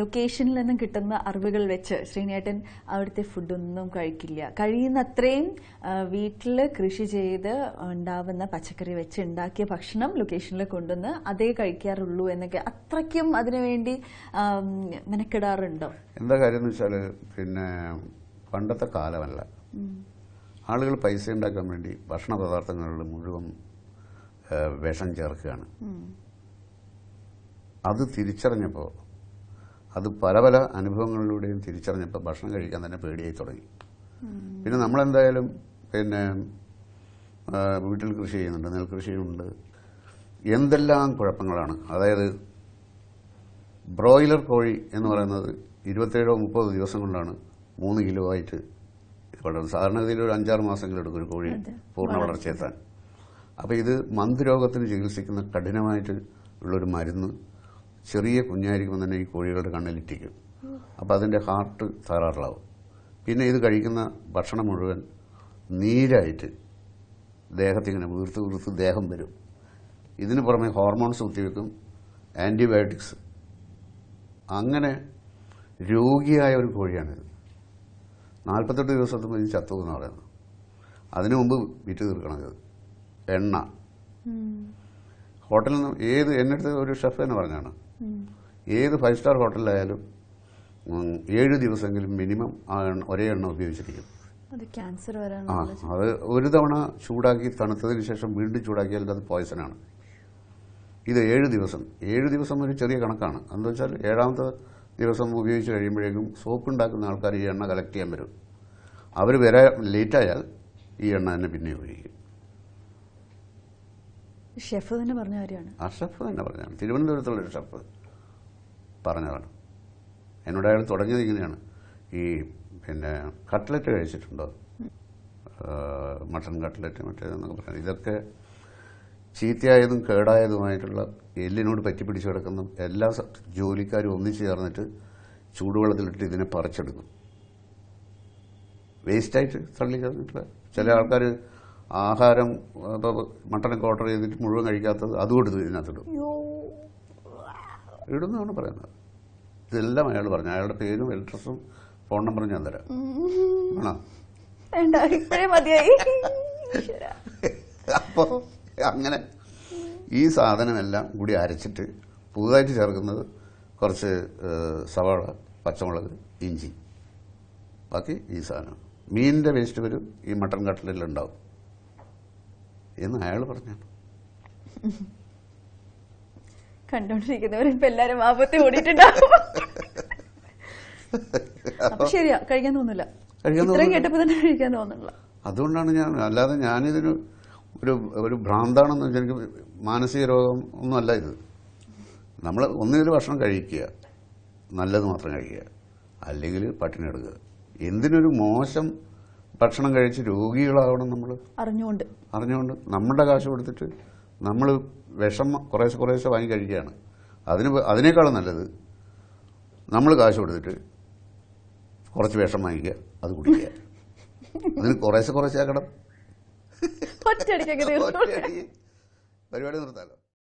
ലൊക്കേഷനിൽ നിന്നും കിട്ടുന്ന അറിവുകൾ വെച്ച് ശ്രീനേട്ടൻ അവിടുത്തെ ഫുഡൊന്നും കഴിക്കില്ല. കഴിയുന്നത്രയും വീട്ടിൽ കൃഷി ചെയ്ത് ഉണ്ടാവുന്ന പച്ചക്കറി വെച്ച് ഉണ്ടാക്കിയ ഭക്ഷണം ലൊക്കേഷനിൽ കൊണ്ടുവന്ന് അതേ കഴിക്കാറുള്ളൂ എന്നൊക്കെ അത്രയ്ക്കും അതിനുവേണ്ടി മെനക്കെടാറുണ്ടോ? എന്താ കാര്യം എന്ന് വെച്ചാൽ പിന്നെ പണ്ടത്തെ കാലമല്ല. ആളുകൾ പൈസ ഉണ്ടാക്കാൻ വേണ്ടി ഭക്ഷണ പദാർത്ഥങ്ങളിൽ മുഴുവൻ വിഷം ചേർക്കുകയാണ്. അത് തിരിച്ചറിഞ്ഞപ്പോൾ അത് പല പല അനുഭവങ്ങളിലൂടെയും തിരിച്ചറിഞ്ഞപ്പോൾ ഭക്ഷണം കഴിക്കാൻ തന്നെ പേടിയായി തുടങ്ങി. പിന്നെ നമ്മളെന്തായാലും പിന്നെ വീട്ടിൽ കൃഷി ചെയ്യുന്നുണ്ട് നെൽകൃഷിയുണ്ട്. എന്തെല്ലാം കുഴപ്പങ്ങളാണ്? അതായത് ബ്രോയിലർ കോഴി എന്ന് പറയുന്നത് ഇരുപത്തേഴോ മുപ്പതോ ദിവസം കൊണ്ടാണ് മൂന്ന് കിലോ ആയിട്ട് വളരുന്നത്. സാധാരണഗതിയിൽ ഒരു അഞ്ചാറ് മാസങ്ങളിൽ എടുക്കും ഒരു കോഴി പൂർണ വളർച്ചയെത്താൻ. അപ്പോൾ ഇത് മന്ത് രോഗത്തിന് ചികിത്സിക്കുന്ന കഠിനമായിട്ട് ഉള്ളൊരു മരുന്ന് ചെറിയ കുഞ്ഞായിരിക്കുമ്പോൾ തന്നെ ഈ കോഴികളുടെ കണ്ണിലിറ്റിക്കും അപ്പോൾ അതിന്റെ ഹാർട്ട് തകരാറിലാവും. പിന്നെ ഇത് കഴിക്കുന്ന ഭക്ഷണം മുഴുവൻ നീരായിട്ട് ദേഹത്തിങ്ങനെ വീർത്ത് വീർത്ത് ദേഹം വരും. ഇതിന് പുറമെ ഹോർമോൺസ് കുത്തിവെക്കും ആന്റിബയോട്ടിക്സ് അങ്ങനെ രോഗിയായ ഒരു കോഴിയാണിത്. നാൽപ്പത്തെട്ട് ദിവസത്തുമ്പോൾ ഇത് ചത്തു എന്ന് പറയുന്നത് അതിനു മുമ്പ് വിറ്റ് തീർക്കണം ഇത്. എണ്ണ. ഹോട്ടലിൽ നിന്ന് ഏത് എന്നെടുത്ത് ഒരു ഷെഫ് എന്ന് പറഞ്ഞാണ്. ഏത് ഫൈവ് സ്റ്റാർ ഹോട്ടലിലായാലും ഏഴ് ദിവസമെങ്കിലും മിനിമം ആ എണ്ണ ഒരേ എണ്ണ ഉപയോഗിച്ചിരിക്കും. ആ അത് ഒരു തവണ ചൂടാക്കി തണുത്തതിന് ശേഷം വീണ്ടും ചൂടാക്കിയാൽ അത് പോയ്സനാണ് ഇത് ഏഴ് ദിവസം. ഏഴ് ദിവസം ഒരു ചെറിയ കണക്കാണ്. എന്താ വെച്ചാൽ ഏഴാമത്തെ ദിവസം ഉപയോഗിച്ച് കഴിയുമ്പോഴേക്കും സോപ്പ് ഉണ്ടാക്കുന്ന ആൾക്കാർ ഈ എണ്ണ കളക്ട് ചെയ്യാൻ വരും. അവർ വരാൻ ലേറ്റായാൽ ഈ എണ്ണ തന്നെ പിന്നെ ഉപയോഗിക്കും. ഷെഫ് തന്നെ പറഞ്ഞ കാര്യമാണ്. ആ ഷെഫ് തന്നെ പറഞ്ഞാണ് തിരുവനന്തപുരത്തുള്ളൊരു ഷെഫ് പറഞ്ഞതാണ്. എന്നോട് അയാൾ തുടങ്ങിയത് ഇങ്ങനെയാണ്. ഈ പിന്നെ കട്ട്ലറ്റ് കഴിച്ചിട്ടുണ്ടോ? മട്ടൺ കട്ട്ലറ്റ് മറ്റേതെന്നൊക്കെ പറഞ്ഞു. ഇതൊക്കെ ചീത്തയായതും കേടായതുമായിട്ടുള്ള എല്ലിനോട് പറ്റി പിടിച്ചു കിടക്കുന്ന എല്ലാ ജോലിക്കാരും ഒന്നിച്ചു ചേർന്നിട്ട് ചൂടുവെള്ളത്തിലിട്ട് ഇതിനെ പറിച്ചെടുക്കും. വേസ്റ്റായിട്ട് തള്ളി കളഞ്ഞിട്ട് ചില ആൾക്കാർ ആഹാരം ഇപ്പോൾ മട്ടനൊക്കെ ഓർഡർ ചെയ്തിട്ട് മുഴുവൻ കഴിക്കാത്തത് അതും എടുത്ത് ഇതിനകത്തിടും. ഇടുന്നതാണ് പറയുന്നത്. ഇതെല്ലാം അയാൾ പറഞ്ഞു. അയാളുടെ പേരും അഡ്രസ്സും ഫോൺ നമ്പറും ഞാൻ തരാം. ആണോ. അപ്പോൾ അങ്ങനെ ഈ സാധനമെല്ലാം കൂടി അരച്ചിട്ട് പുതുതായിട്ട് ചേർക്കുന്നത് കുറച്ച് സവാള പച്ചമുളക് ഇഞ്ചി. ബാക്കി ഈ സാധനം. മീനിന്റെ വേസ്റ്റ് വരും ഈ മട്ടൺ കട്ട്ലറ്റിലുണ്ടാവും എന്ന് അയാൾ പറഞ്ഞാണ് കണ്ടോണ്ടിരിക്കുന്നവരിപ്പോ എല്ലാരും ആപത്തി ഓടിയിട്ടുണ്ടാവും. ശരിയാ കഴിക്കാൻ തോന്നില്ല. ഇത്രയും തോന്നില്ല. കേട്ടപ്പോ തന്നെ കഴിക്കാൻ തോന്നുന്നില്ല. അതുകൊണ്ടാണ് ഞാൻ അല്ലാതെ ഞാനിതിന് ഒരു ഒരു ഭ്രാന്താണെന്ന് വെച്ചാൽ എനിക്ക് മാനസിക രോഗം ഒന്നുമല്ല ഇത്. നമ്മൾ ഒന്നിനൊരു ഭക്ഷണം കഴിക്കുക. നല്ലത് മാത്രം കഴിക്കുക. അല്ലെങ്കിൽ പട്ടിണി എടുക്കുക എന്തിനൊരു മോശം ഭക്ഷണം കഴിച്ച് രോഗികളാവണം നമ്മൾ അറിഞ്ഞുകൊണ്ട്. അറിഞ്ഞുകൊണ്ട് നമ്മുടെ കാശ് കൊടുത്തിട്ട് നമ്മൾ വിഷം കുറേശ്ശെ കുറേശ്ശെ വാങ്ങി കഴിക്കുകയാണ്. അതിന് അതിനേക്കാളും നല്ലത് നമ്മൾ കാശ് കൊടുത്തിട്ട് കുറച്ച് വിഷം വാങ്ങിക്കുക അത് കുടിക്കുക. അതിന് കുറേശ്ശെ കുറേശ്ശെ ആക്കണം. പരിപാടി നിർത്താലോ?